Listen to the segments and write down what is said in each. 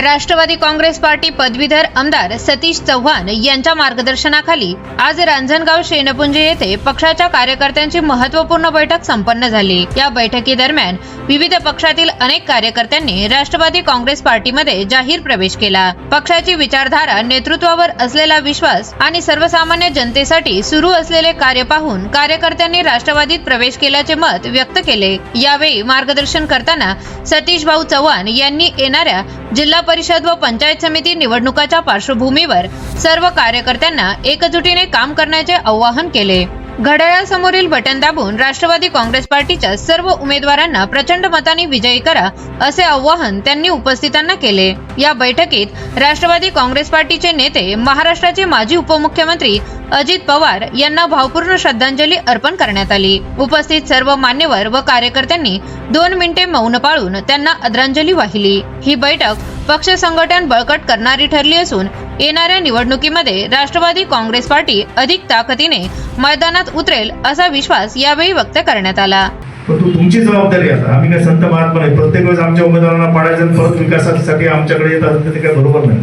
Rashtrawadi Congress party पदवीधर आमदार सतीश चव्हाण यांच्या मार्गदर्शनाखाली आज रांजणगाव शेनपुंजी येथे पक्षाच्या कार्यकर्त्यांची महत्त्वपूर्ण बैठक संपन्न झाली. या बैठकीदरम्यान विविध पक्षातील अनेक कार्यकर्त्यांनी राष्ट्रवादी काँग्रेस पार्टीमध्ये जाहीर प्रवेश केला. पक्षाची विचारधारा नेतृत्वावर असलेला विश्वास आणि सर्वसामान्य जनतेसाठी सुरू असलेले कार्य पाहून कार्यकर्त्यांनी राष्ट्रवादीत प्रवेश केल्याचे मत व्यक्त केले. यावेळी मार्गदर्शन करताना सतीश भाऊ चव्हाण यांनी येणाऱ्या जिल्हा परिषद व पंचायत समिती निवडणुकाच्या पार्श्वभूमीवर सर्व कार्यकर्त्यांना एकजुटीने काम करण्याचे आवाहन केले. घड्याळासमोरील बटन दाबून राष्ट्रवादी काँग्रेस पार्टीच्या सर्व उमेदवारांना प्रचंड मताने विजयी करा असे आवाहन त्यांनी उपस्थितांना केले. या बैठकीत राष्ट्रवादी काँग्रेस पार्टीचे नेते महाराष्ट्राचे माजी उपमुख्यमंत्री अजित पवार यांना भावपूर्ण श्रद्धांजली अर्पण करण्यात आली. उपस्थित सर्व मान्यवर व कार्यकर्त्यांनी दोन मिनिटे मौन पाळून त्यांना आदरांजली वाहिली. ही बैठक पक्ष संघटन बळकट करणारी ठरली असून येणाऱ्या निवडणुकीमध्ये राष्ट्रवादी काँग्रेस पार्टी अधिक ताकदीने मैदानात उतरेल असा विश्वास यावेळी व्यक्त करण्यात आला. तुमची जबाबदारी आता. आम्ही काय संत महात्मा नाही. प्रत्येक वेळेस आमच्या उमेदवारांना पाडायचं आणि परत विकासासाठी आमच्याकडे येतात ते काय बरोबर नाही.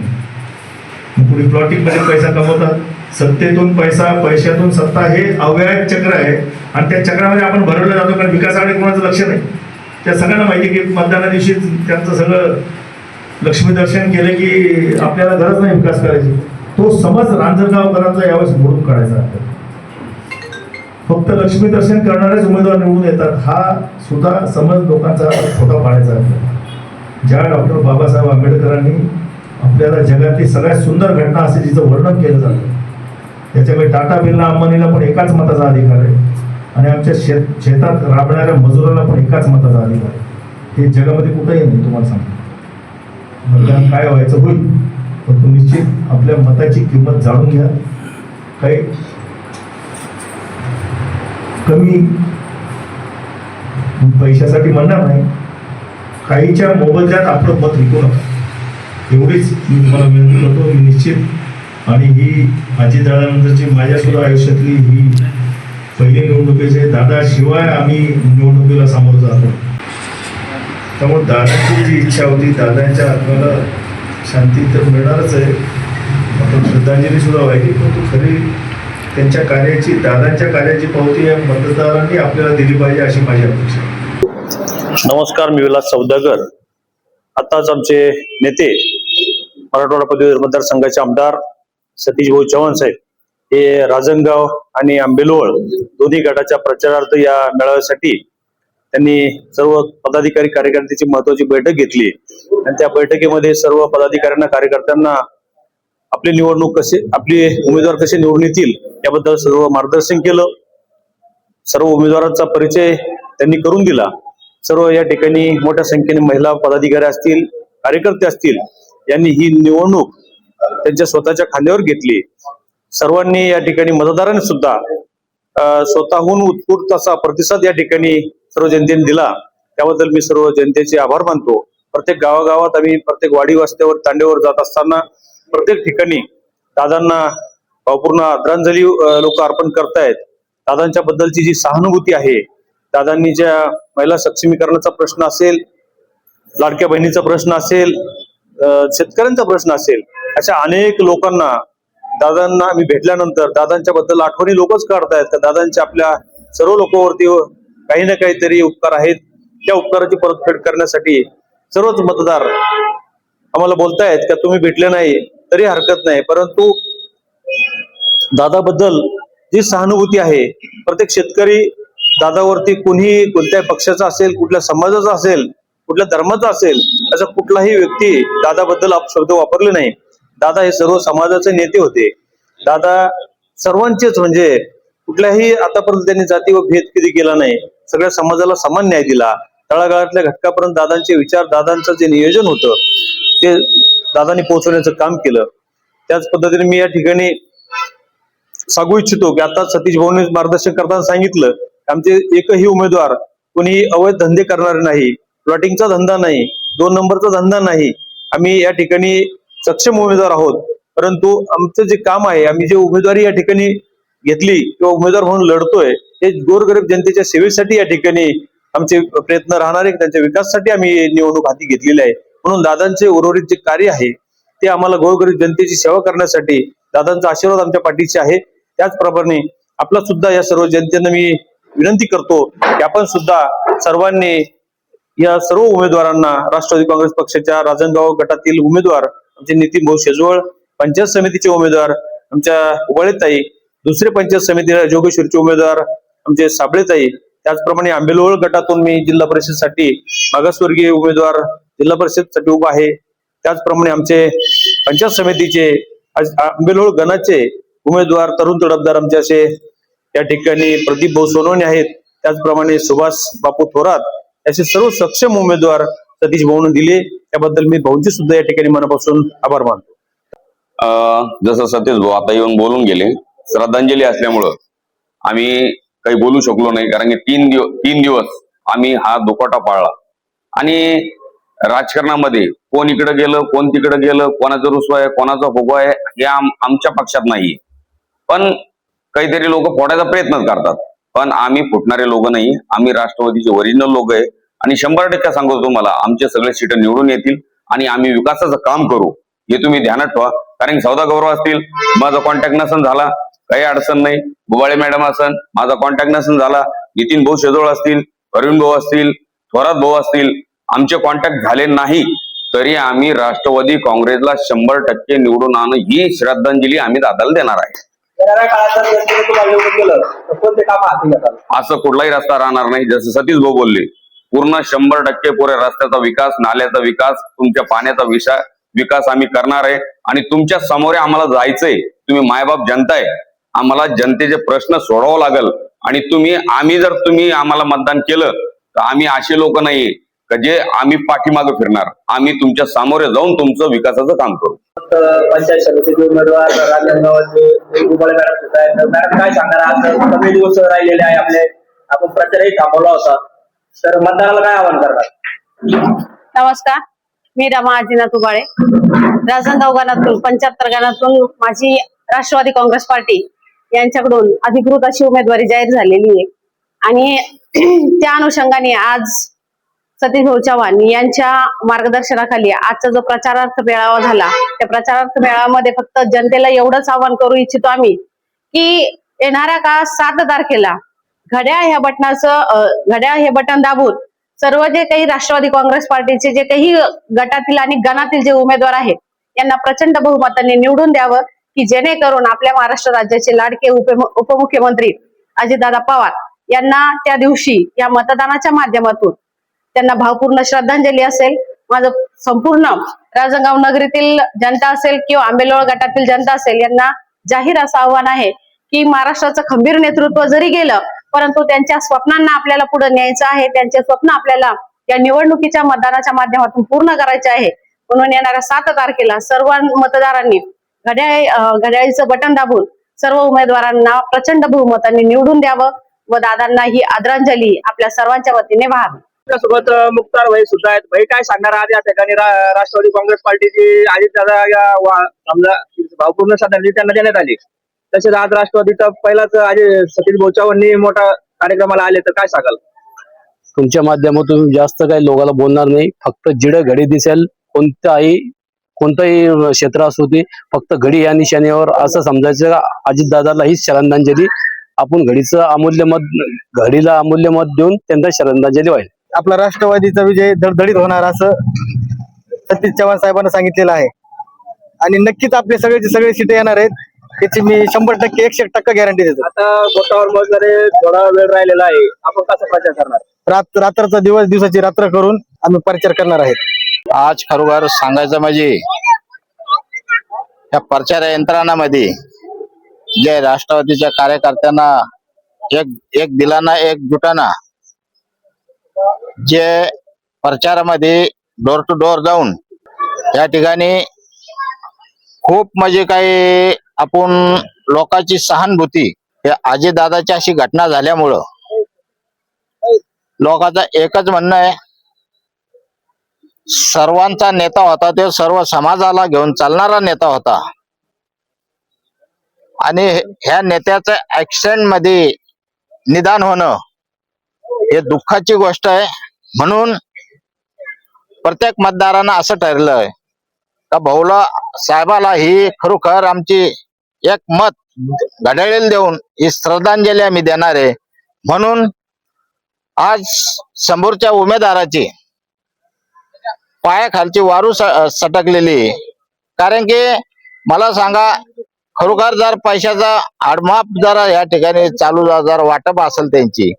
मग कुणी प्लॉटिंगमध्ये पैसा कमवतात. सत्तेतून पैसा पैशातून सत्ता हे अव्यय चक्र आहे. आणि त्या चक्रामध्ये आपण भरवलं जातो कारण विकासाकडे कोणाचं लक्ष नाही. त्या सगळ्यांना माहिती आहे की मतदाना दिवशी त्यांचं सगळं लक्ष्मी दर्शन केलं की आपल्याला गरज नाही विकास करायची. तो समज रांजणगावकरांचा यावेळेस मोडून काढायचा आहे. फक्त लक्ष्मी दर्शन करणारेच उमेदवार निवडून येतात हा सुद्धा समज लोकांचा खोटा पाडायचा आहे. ज्या डॉक्टर बाबासाहेब आंबेडकरांनी आपल्याला जगातली सगळ्यात सुंदर घटना असे जिचं वर्णन केलं जातं. त्याच्यामुळे टाटा बिर्ला अंबानीला पण एकाच मताचा अधिकार आहे. आणि आमच्या शेत शेतात राबणाऱ्या मजुराला पण एकाच मताचा अधिकार आहे. हे जगामध्ये कुठेही नाही तुम्हाला सांगतो. मतदान काय व्हायचं होईल पण तुम्ही निश्चित आपल्या मताची किंमत जाणून घ्या. काही कमी पैशासाठी म्हणणार नाही. काहीच्या मोबदल्यात आपलं मत विकू नका. एवढीच मी तुम्हाला विनंती करतो. मी निश्चित आणि ही माझी दादानंतरची माझ्या सुद्धा आयुष्यातली ही पहिली निवडणुकीचे दादाशिवाय आम्ही निवडणुकीला सामोरं जातो त्यामुळे दादाची जी इच्छा होती दादांच्या आत्म्याला शांती तर मिळणारच आहे. आपण श्रद्धांजली सुद्धा व्हायची परंतु खरी त्यांच्या कार्याची दादांच्या कार्याची पावती या मतदारांनी आपल्याला दिली पाहिजे अशी माझी अपेक्षा नमस्कार मी विलास सौदागर. आताच आमचे नेते मराठवाडा पदवीधर मतदारसंघाचे आमदार सतीश भाऊ चव्हाण साहेब हे राजनगाव आणि आंबेलोळ दोन्ही गटाच्या प्रचारार्थ या मेळाव्यासाठी त्यांनी सर्व पदाधिकारी कार्यकर्त्याची महत्वाची बैठक घेतली. आणि त्या बैठकीमध्ये सर्व पदाधिकाऱ्यांना कार्यकर्त्यांना आपली निवडणूक कशी आपले उमेदवार कसे निवडून येतील याबद्दल सर्व मार्गदर्शन केलं. सर्व उमेदवारांचा परिचय त्यांनी करून दिला. सर्व या ठिकाणी मोठ्या संख्येने महिला पदाधिकारी असतील कार्यकर्ते असतील यांनी ही निवडणूक त्यांच्या स्वतःच्या खांद्यावर घेतली. सर्वांनी या ठिकाणी मतदारांनी सुद्धा स्वतःहून उत्स्फूर्त असा प्रतिसाद या ठिकाणी सर्व जनतेने दिला. त्याबद्दल मी सर्व जनतेचे आभार मानतो. प्रत्येक गावागावात आम्ही प्रत्येक वाडी वस्त्यावर तांडेवर जात असताना प्रत्येक ठिकाणी दादांना भावपूर्ण आदरांजली लोक अर्पण करतायत. दादांच्या बद्दलची जी सहानुभूती आहे दादांनी ज्या महिला सक्षमीकरणाचा प्रश्न असेल लाडक्या बहिणीचा प्रश्न असेल शेतकऱ्यांचा प्रश्न असेल अशा अनेक लोकांना दादांना मी भेटल्यानंतर दादांच्या बद्दल आठवणी लोकच काढतायत. का दादांच्या आपल्या सर्व लोकांवरती काही ना काहीतरी उपकार आहेत. त्या उपकाराची परतफेड करण्यासाठी सर्वच मतदार आम्हाला बोलतायत का तुम्ही भेटले नाही तरी हरकत नाही. परंतु दादाबद्दल जी सहानुभूती आहे प्रत्येक शेतकरी दादावरती कुणीही कोणत्या पक्षाचा असेल कुठल्या समाजाचा असेल कुठल्या धर्माचा असेल असा कुठलाही व्यक्ती दादाबद्दल शब्द वापरले नाही. दादा हे सर्व समाजाचे नेते होते. दादा सर्वांचेच म्हणजे कुठल्याही आतापर्यंत त्यांनी जाती व भेद कधी केला नाही. सगळ्या समाजाला समान न्याय दिला. तळागाळातल्या घटकापर्यंत दादांचे विचार दादांचं जे नियोजन होतं ते दादांनी पोहोचवण्याचं काम केलं. त्याच पद्धतीने मी या ठिकाणी सांगू इच्छितो की आता सतीश भाऊने मार्गदर्शन करताना सांगितलं आमचे एकही उमेदवार कोणी अवैध धंदे करणारे नाही. प्लॉटिंगचा धंदा नाही. दोन नंबरचा धंदा नाही. आम्ही या ठिकाणी सक्षम उमेदवार आहोत. परंतु आमचं जे काम आहे आम्ही जे उमेदवारी या ठिकाणी घेतली किंवा उमेदवार म्हणून लढतोय हे गोरगरीब जनतेच्या सेवेसाठी या ठिकाणी आमचे प्रयत्न राहणार आहे. त्यांच्या विकासासाठी आम्ही निवडणूक हाती घेतलेली आहे. म्हणून दादांचे उर्वरित जे कार्य आहे ते आम्हाला गोरगरीब जनतेची सेवा करण्यासाठी दादांचा आशीर्वाद आमच्या पाठीशी आहे. त्याचप्रमाणे आपला सुद्धा या सर्व जनतेनं मी विनंती करतो की आपण सुद्धा सर्वांनी या सर्व उमेदवारांना राष्ट्रवादी काँग्रेस पक्षाच्या राजनगाव गटातील उमेदवार आमचे नितीन भाऊ शेजवळ पंचायत समितीचे उमेदवार आमच्या उबाळेताई दुसरे पंचायत समिती जोगेश्वरचे उमेदवार आमचे साबळेताई त्याचप्रमाणे आंबेलोळ गटातून मी जिल्हा परिषदसाठी मागासवर्गीय उमेदवार जिल्हा परिषदसाठी उभा आहे. त्याचप्रमाणे आमचे पंचायत समितीचे आज आंबेलोळ गणाचे उमेदवार तरुण तडफदार आमचे असे या ठिकाणी प्रदीप भाऊ सोनवणे आहेत. त्याचप्रमाणे सुभाष बापू थोरात असे सर्व सक्षम उमेदवार सतीश भाऊन दिले. त्याबद्दल मी भाऊंचे सुद्धा या ठिकाणी मनापासून आभार मानतो. अं, जसं सतीश भाऊ आता येऊन बोलून गेले श्रद्धांजली असल्यामुळं आम्ही काही बोलू शकलो नाही कारण की तीन दिवस तीन दिवस आम्ही हा दुकोटा पाळला. आणि राजकारणामध्ये कोण इकडे गेलं कोण तिकडे गेलं कोणाचं रुसवा आहे कोणाचा फुगवा आहे हे आमच्या पक्षात नाही पण काहीतरी लोक फोडायचा प्रयत्न करतात. पण आम्ही फुटणारे लोक नाही आम्ही राष्ट्रवादीचे ओरिजिनल लोक आहे. आणि शंभर टक्के सांगतो तुम्हाला आमचे सगळे सीट निवडून येतील आणि आम्ही विकासाचं काम करू. हे तुम्ही ध्यानात ठेवा. कारण सौदा गौरव असतील माझा कॉन्टॅक्ट नसन झाला काही अडचण नाही. बुबाळे मॅडम असन माझा कॉन्टॅक्ट नसन झाला. नितीन भाऊ शेजोळ असतील अरविंद भाऊ असतील थोरात भाऊ असतील आमचे कॉन्टॅक्ट झाले नाही तरी आम्ही राष्ट्रवादी काँग्रेसला शंभर टक्के निवडून आणू ही श्रद्धांजली आम्ही दादाला देणार आहे. असं कुठलाही रस्ता राहणार नाही. जसं सतीश भाऊ बोलले पूर्ण शंभर टक्के पुरे रस्त्याचा विकास नाल्याचा विकास तुमच्या पाण्याचा विषय विकास आम्ही करणार आहे. आणि तुमच्यासमोर आम्हाला जायचंय. तुम्ही मायबाप जनता आहे आम्हाला जनतेचे प्रश्न सोडवावं लागल. आणि तुम्ही आम्ही जर तुम्ही आम्हाला मतदान केलं तर आम्ही असे लोक नाही का जे आम्ही पाठीमागे फिरणार. आम्ही तुमच्या सामोरे जाऊन तुमचं विकासाचं काम करू. पंचायत समितीचे उमेदवार काय सांगणार? आज कमी दिवस राहिलेले आहे आपले. आपण प्रचारही थांबवला होता. तर मतदाराला काय आवाहन करतात? नमस्कार. मी रमा आजीनाथ उबाळे राजनगाव गाणातून पंच्याहत्तर गाणातून माझी राष्ट्रवादी काँग्रेस पार्टी यांच्याकडून अधिकृत अशी उमेदवारी जाहीर झालेली आहे. आणि त्या अनुषंगाने आज सतीश भाऊ चव्हाण यांच्या मार्गदर्शनाखाली आजचा जो प्रचारार्थ मेळावा झाला त्या प्रचारार्थ मेळाव्यामध्ये फक्त जनतेला एवढंच आवाहन करू इच्छितो आम्ही की येणाऱ्या काळात सात तारखेला घड्याळ ह्या बटनाचं घड्याळ हे बटन दाबून सर्व जे काही राष्ट्रवादी काँग्रेस पार्टीचे जे काही गटातील आणि गणातील जे उमेदवार आहेत यांना प्रचंड बहुमताने निवडून द्यावं की जेणेकरून आपल्या महाराष्ट्र राज्याचे लाडके उपमुख्यमंत्री अजितदादा पवार यांना त्या दिवशी या मतदानाच्या माध्यमातून त्यांना भावपूर्ण श्रद्धांजली असेल. माझं संपूर्ण राजगाव नगरीतील जनता असेल किंवा आंबेलोळ गटातील जनता असेल यांना जाहीर असं आव्हान आहे की महाराष्ट्राचं खंबीर नेतृत्व जरी गेलं परंतु त्यांच्या स्वप्नांना आपल्याला पुढे न्यायचं आहे त्यांचे स्वप्न आपल्याला या निवडणुकीच्या मतदानाच्या माध्यमातून पूर्ण करायचे आहे. म्हणून येणाऱ्या सात तारखेला सर्व मतदारांनी घड्याळ घड्याळीचं बटन दाबून सर्व उमेदवारांना प्रचंड बहुमतांनी निवडून द्यावं व दादांना ही आदरांजली आपल्या सर्वांच्या वतीने व्हावी. सोबत मुक्तार भाई सुद्धा आहेत. भाई काय सांगणार आहात या ठिकाणी राष्ट्रवादी काँग्रेस पार्टीची अजितदादा या वा- भावपूर्ण श्रद्धांजली त्यांना देण्यात आली. तसेच आज राष्ट्रवादीचा पहिलाच अजय सतीश भाऊचावांनी मोठा कार्यक्रमाला आले तर काय सांगाल? तुमच्या माध्यमातून जास्त काही लोकांना बोलणार नाही. फक्त जिडं घडी दिसेल. कोणताही कोणताही क्षेत्र असू ते फक्त घडी या निशाण्यावर असं समजायचं अजितदादाला हीच श्रद्धांजली आपण घडीचं अमूल्य मत घडीला अमूल्य मत देऊन त्यांना श्रद्धांजली व्हायला. आपला राष्ट्रवादीचा विजय धडधडीत होणार असं सतीश चव्हाण साहेबांना सांगितलेलं आहे. आणि नक्कीच आपले सगळेचे सगळे सीट येणार आहेत. त्याची मी शंभर टक्के एकशे एक टक्का गॅरंटी देतो. आता बोटावर वगैरे थोडा वेळ राहिलेला आहे. आपण कसा प्रचार करणार? रात रात्रचा दिवस दिवसाची रात्र करून आम्ही प्रचार करणार आहेत. आज खरोखर सांगायचं म्हणजे या प्रचार यंत्रणामध्ये जे राष्ट्रवादीच्या कार्यकर्त्यांना एक एक दिलाना एक जुटाना जे प्रचारामध्ये डोर टू डोर जाऊन या ठिकाणी खूप म्हणजे काही आपण लोकांची सहानुभूती हे दादाची अशी घटना झाल्यामुळं लोकांचं एकच म्हणणं आहे सर्वांचा नेता होता तो सर्व समाजाला घेऊन चालणारा नेता होता. आणि ह्या नेत्याचं ऍक्सिडेंटमध्ये निदान होणं हे दुःखाची गोष्ट आहे. म्हणून प्रत्येक मतदारानं असं ठरलंय का भाऊला साहेबाला ही खरोखर आमची एक मत घड्याळेल देऊन ही श्रद्धांजली आम्ही देणार आहे. म्हणून आज समोरच्या उमेदवाराची पायाखालची वारू सटकलेली कारण की मला सांगा खरोखर जर पैशाचा आडमाप जरा या ठिकाणी चालू जर वाटप असेल त्यांची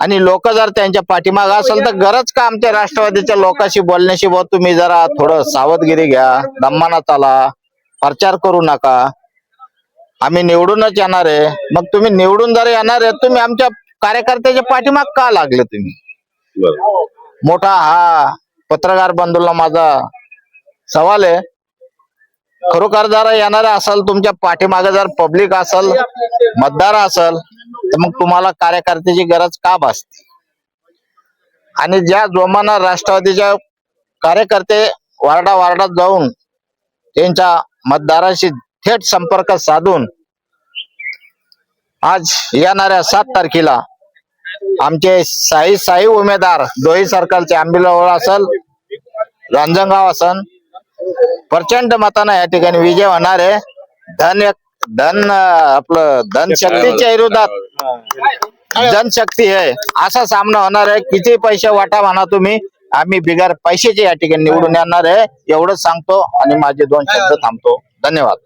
आणि लोक जर त्यांच्या पाठीमाग असेल तर गरज का आमच्या राष्ट्रवादीच्या लोकांशी बोलण्याशी? बुवा तुम्ही जरा थोडं सावधगिरी घ्या दम्माना चाला प्रचार करू नका. आम्ही निवडूनच येणार आहे. मग तुम्ही निवडून जर येणार आहे तुम्ही आमच्या कार्यकर्त्याच्या पाठीमाग का लागले तुम्ही? मोठा हा पत्रकार बंधूला माझा सवाल आहे. खरोखर जर येणार असेल तुमच्या पाठीमागे जर पब्लिक असेल मतदार असेल तर मग तुम्हाला कार्यकर्त्याची गरज का भासते? आणि ज्या जोमानं राष्ट्रवादीच्या कार्यकर्ते वार्डा वार्डात जाऊन त्यांच्या मतदाराशी थेट संपर्क साधून आज येणाऱ्या सात तारखेला आमचे साई साई उमेदवार दोही सर्कलचे आंबिलवळ असल रांजणगाव असन प्रचंड मतानं या ठिकाणी विजय होणार आहे. धन एक धन आपलं आपलं धनशक्तीच्या विरोधात जनशक्ती आहे. असा सामना होणार आहे. किती पैसे वाटा म्हणा तुम्ही आम्ही बिगर पैशाचे या ठिकाणी निवडून येणार आहे. एवढंच सांगतो आणि माझे दोन शब्द थांबतो. धन्यवाद.